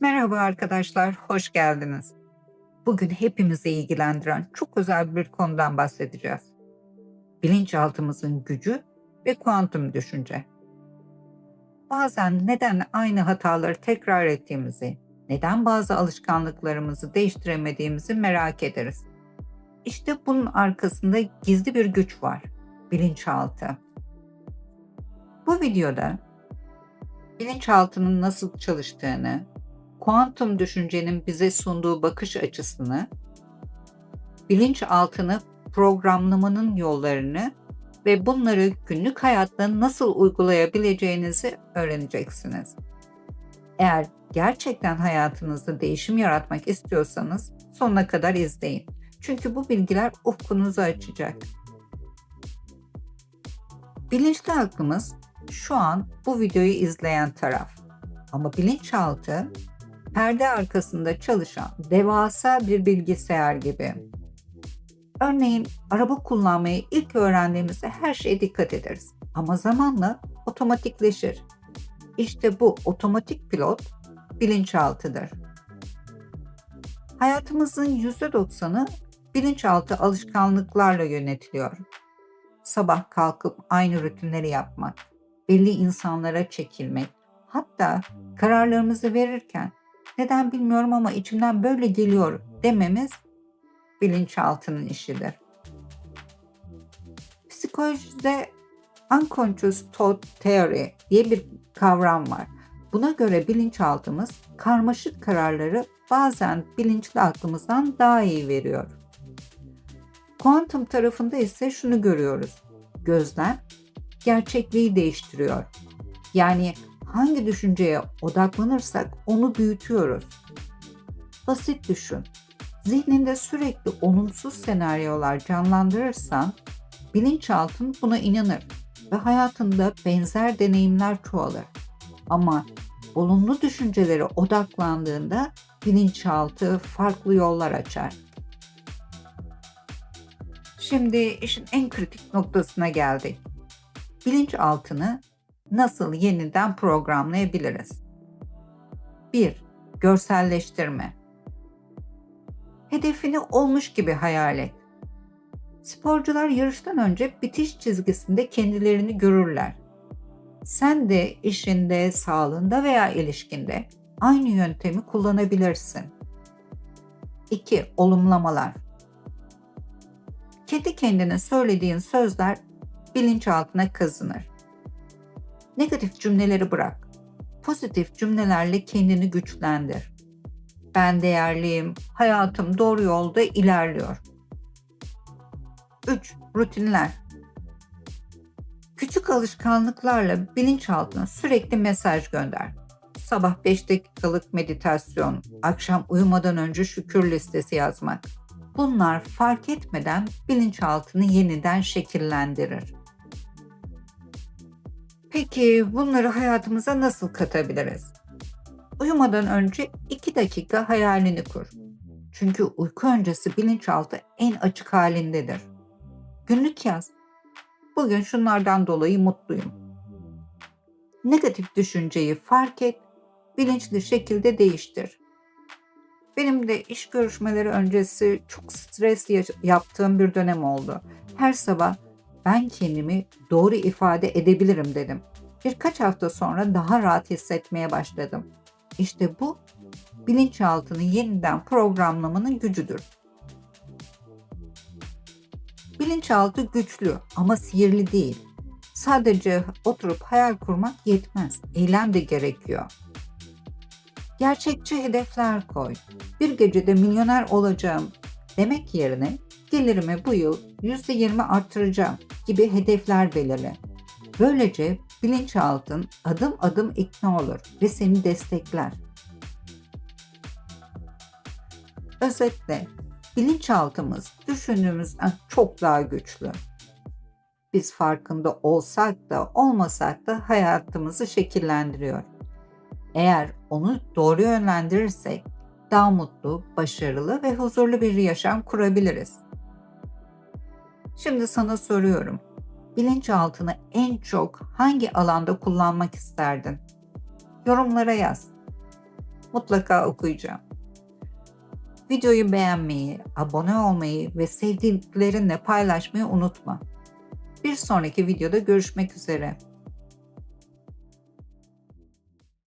Merhaba arkadaşlar, hoş geldiniz. Bugün hepimizi ilgilendiren çok özel bir konudan bahsedeceğiz. Bilinçaltımızın gücü ve kuantum düşünce. Bazen neden aynı hataları tekrar ettiğimizi, neden bazı alışkanlıklarımızı değiştiremediğimizi merak ederiz. İşte bunun arkasında gizli bir güç var. Bilinçaltı. Bu videoda bilinçaltının nasıl çalıştığını, kuantum düşüncenin bize sunduğu bakış açısını, bilinçaltını programlamanın yollarını ve bunları günlük hayatta nasıl uygulayabileceğinizi öğreneceksiniz. Eğer gerçekten hayatınızda değişim yaratmak istiyorsanız sonuna kadar izleyin. Çünkü bu bilgiler ufkunuzu açacak. Bilinçli aklımız şu an bu videoyu izleyen taraf. Ama bilinçaltı perde arkasında çalışan devasa bir bilgisayar gibi. Örneğin araba kullanmayı ilk öğrendiğimizde her şeye dikkat ederiz. Ama zamanla otomatikleşir. İşte bu otomatik pilot bilinçaltıdır. Hayatımızın %90'ı bilinçaltı alışkanlıklarla yönetiliyor. Sabah kalkıp aynı rutinleri yapmak, belli insanlara çekilmek, hatta kararlarımızı verirken neden bilmiyorum ama içimden böyle geliyor dememiz bilinçaltının işidir. Psikolojide unconscious thought theory diye bir kavram var. Buna göre bilinçaltımız karmaşık kararları bazen bilinçli aklımızdan daha iyi veriyor. Kuantum tarafında ise şunu görüyoruz. Gözlem gerçekliği değiştiriyor. Yani hangi düşünceye odaklanırsak onu büyütüyoruz. Basit düşün. Zihninde sürekli olumsuz senaryolar canlandırırsan bilinçaltın buna inanır ve hayatında benzer deneyimler çoğalır. Ama olumlu düşüncelere odaklandığında bilinçaltı farklı yollar açar. Şimdi işin en kritik noktasına geldik. Bilinçaltını nasıl yeniden programlayabiliriz? 1. Görselleştirme. Hedefini olmuş gibi hayal et. Sporcular yarıştan önce bitiş çizgisinde kendilerini görürler. Sen de işinde, sağlığında veya ilişkinde aynı yöntemi kullanabilirsin. 2. Olumlamalar. Kendi kendine söylediğin sözler bilinçaltına kazınır. Negatif cümleleri bırak. Pozitif cümlelerle kendini güçlendir. Ben değerliyim, hayatım doğru yolda ilerliyor. 3. Rutinler. Küçük alışkanlıklarla bilinçaltına sürekli mesaj gönder. Sabah 5 dakikalık meditasyon, akşam uyumadan önce şükür listesi yazmak. Bunlar fark etmeden bilinçaltını yeniden şekillendirir. Peki bunları hayatımıza nasıl katabiliriz? Uyumadan önce 2 dakika hayalini kur. Çünkü uyku öncesi bilinçaltı en açık halindedir. Günlük yaz. Bugün şunlardan dolayı mutluyum. Negatif düşünceyi fark et, bilinçli şekilde değiştir. Benim de iş görüşmeleri öncesi çok stres yaptığım bir dönem oldu. Her sabah ben kendimi doğru ifade edebilirim dedim. Birkaç hafta sonra daha rahat hissetmeye başladım. İşte bu bilinçaltını yeniden programlamanın gücüdür. Bilinçaltı güçlü ama sihirli değil. Sadece oturup hayal kurmak yetmez. Eylem de gerekiyor. Gerçekçi hedefler koy. Bir gecede milyoner olacağım demek yerine gelirimi bu yıl %20 arttıracağım gibi hedefler belirle. Böylece bilinçaltın adım adım ikna olur ve seni destekler. Özetle bilinçaltımız düşündüğümüzden çok daha güçlü. Biz farkında olsak da olmasak da hayatımızı şekillendiriyor. Eğer onu doğru yönlendirirsek daha mutlu, başarılı ve huzurlu bir yaşam kurabiliriz. Şimdi sana soruyorum. Bilinçaltını en çok hangi alanda kullanmak isterdin? Yorumlara yaz. mutlaka okuyacağım. Videoyu beğenmeyi, abone olmayı ve sevdiklerinle paylaşmayı unutma. Bir sonraki videoda görüşmek üzere.